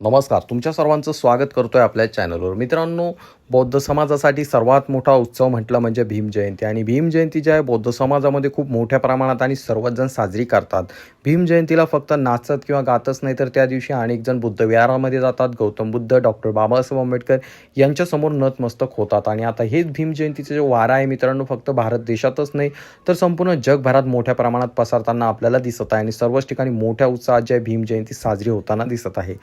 नमस्कार तुमच्या सर्वांचं स्वागत करतोय आपल्या चॅनलवर. मित्रांनो बौद्ध समाजासाठी सर्वात मोठा उत्सव म्हटलं म्हणजे भीम जयंती. आणि भीम जयंती जी आहे बौद्ध समाजामध्ये खूप मोठ्या प्रमाणात आणि सर्वच जण साजरी करतात. भीम जयंतीला फक्त नाचत किंवा गातच नाही तर त्या दिवशी अनेक जण बुद्ध विहारामध्ये जातात. गौतम बुद्ध डॉक्टर बाबासाहेब आंबेडकर यांच्यासमोर नतमस्तक होतात. आणि आता हेच भीम जयंतीचं जे वारा आहे मित्रांनो फक्त भारत देशातच नाही तर संपूर्ण जगभरात मोठ्या प्रमाणात पसरताना आपल्याला दिसत आहे. आणि सर्वच ठिकाणी मोठ्या उत्साहात जे आहे भीम जयंती साजरी होताना दिसत आहे.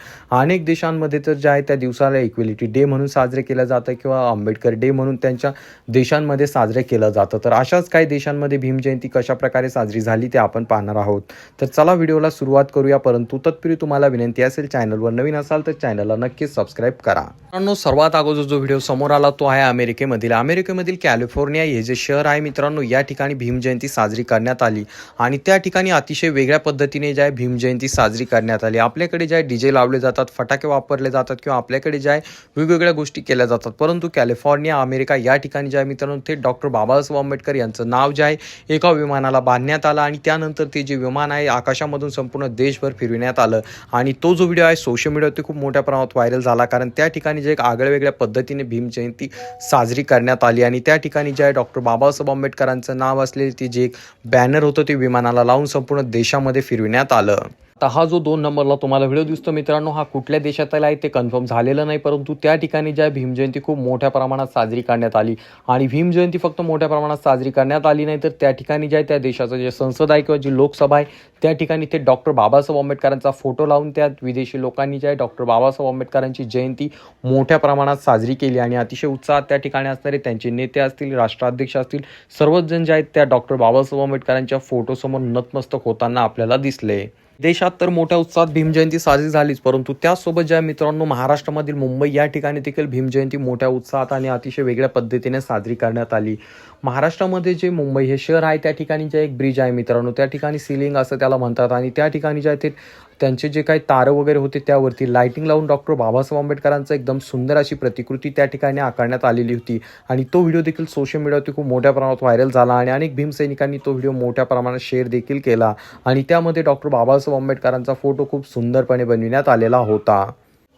अनेक देशांमध्ये तर ज्या आहे त्या दिवसाला इक्वेलिटी डे म्हणून साजरे केलं जातं किंवा आंबेडकर डे म्हणून त्यांच्या देशांमध्ये साजरे केलं जातं. तर अशाच काही देशांमध्ये भीम जयंती कशा प्रकारे साजरी झाली ते आपण पाहणार आहोत. तर चला व्हिडिओला सुरुवात करूया परंतु तत्पूर्वी तुम्हाला विनंती असेल चॅनलवर नवीन असाल तर चॅनलला नक्कीच सबस्क्राईब करा. मित्रांनो सर्वात अगोदर जो व्हिडिओ समोर आला तो आहे अमेरिकेमधील. अमेरिकेमधील कॅलिफोर्निया हे जे शहर आहे मित्रांनो या ठिकाणी भीम जयंती साजरी करण्यात आली. आणि त्या ठिकाणी अतिशय वेगळ्या पद्धतीने ज्या आहे भीम जयंती साजरी करण्यात आली. आपल्याकडे ज्या डीजे लावले जातात फटाके वापरले जातात किंवा आपल्याकडे जे आहे वेगवेगळ्या गोष्टी केल्या जातात. परंतु कॅलिफोर्निया अमेरिका या ठिकाणी जे आहे मित्रांनो ते डॉक्टर बाबासाहेब आंबेडकर यांचं नाव जे आहे एका विमानाला बांधण्यात आलं आणि त्यानंतर ते जे विमान आहे आकाशामधून संपूर्ण देशभर फिरविण्यात आलं. आणि तो जो व्हिडिओ आहे सोशल मीडियावरती खूप मोठ्या प्रमाणात व्हायरल झाला कारण त्या ठिकाणी जे एक आगळ्या वेगळ्या पद्धतीने भीम जयंती साजरी करण्यात आली आणि त्या ठिकाणी जे आहे डॉक्टर बाबासाहेब आंबेडकरांचं नाव असलेले ते जे एक बॅनर होतं ते विमानाला लावून संपूर्ण देशामध्ये फिरविण्यात आलं. तर हा जो दोन नंबरला तुम्हाला व्हिडिओ दिसतो मित्रांनो हा कुठल्या देशातला आहे ते कन्फर्म झालेलं नाही परंतु त्या ठिकाणी ज्या भीमजयंती खूप मोठ्या प्रमाणात साजरी करण्यात आली आणि भीम जयंती फक्त मोठ्या प्रमाणात साजरी करण्यात आली नाही तर त्या ठिकाणी जे आहे त्या देशाचं जे संसद आहे किंवा जी लोकसभा आहे त्या ठिकाणी ते डॉक्टर बाबासाहेब आंबेडकरांचा फोटो लावून त्या विदेशी लोकांनी जे आहे डॉक्टर बाबासाहेब आंबेडकरांची जयंती मोठ्या प्रमाणात साजरी केली आणि अतिशय उत्साहात त्या ठिकाणी असणारे त्यांचे नेते असतील राष्ट्राध्यक्ष असतील सर्वच जण जे आहेत त्या डॉक्टर बाबासाहेब आंबेडकरांच्या फोटोसमोर नतमस्तक होताना आपल्याला दिसले. देशात तर मोठ्या उत्साहात भीमजयंती साजरी झालीच परंतु त्याचसोबत ज्या मित्रांनो महाराष्ट्रामधील मुंबई या ठिकाणी देखील भीमजयंती मोठ्या उत्साहात आणि अतिशय वेगळ्या पद्धतीने साजरी करण्यात आली. महाराष्ट्रामध्ये जे मुंबई हे शहर आहे त्या ठिकाणी जे एक ब्रिज आहे मित्रांनो. त्या ठिकाणी सिलिंग असं त्याला म्हणतात आणि त्या ठिकाणी जे आहे ते त्यांचे जे काही तारं वगैरे होते त्यावरती लायटिंग लावून डॉक्टर बाबासाहेब आंबेडकरांचं एकदम सुंदर अशी प्रतिकृती त्या ठिकाणी आकारण्यात आलेली होती. आणि तो व्हिडिओ देखील सोशल मीडियावरती खूप मोठ्या प्रमाणात व्हायरल झाला आणि अनेक भीमसैनिकांनी तो व्हिडिओ मोठ्या प्रमाणात शेअर देखील केला. आणि त्यामध्ये डॉक्टर बाबासाहेब आंबेडकरांचा फोटो खूप सुंदरपणे बनविण्यात आलेला होता.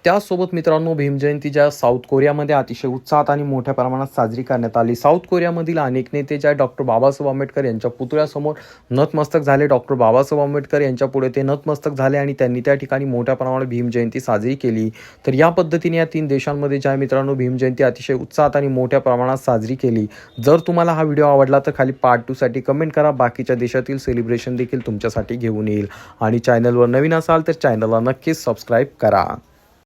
त्याचसोबत मित्रांनो भीमजयंती ज्या साऊथ कोरियामध्ये अतिशय उत्साहात आणि मोठ्या प्रमाणात साजरी करण्यात आली. साऊथ कोरियामधील अनेक नेते ज्या डॉक्टर बाबासाहेब आंबेडकर यांच्या पुतळ्यासमोर नतमस्तक झाले डॉक्टर बाबासाहेब आंबेडकर यांच्या पुढे ते नतमस्तक झाले आणि त्यांनी त्या ठिकाणी मोठ्या प्रमाणात भीमजयंती साजरी केली. तर या पद्धतीने या तीन देशांमध्ये ज्या मित्रांनो भीमजयंती अतिशय उत्साहात आणि मोठ्या प्रमाणात साजरी केली. जर तुम्हाला हा व्हिडिओ आवडला तर खाली पार्ट टूसाठी कमेंट करा. बाकीच्या देशातील सेलिब्रेशन देखील तुमच्यासाठी घेऊन येईल. आणि चॅनलवर नवीन असाल तर चॅनलला नक्कीच सबस्क्राईब करा.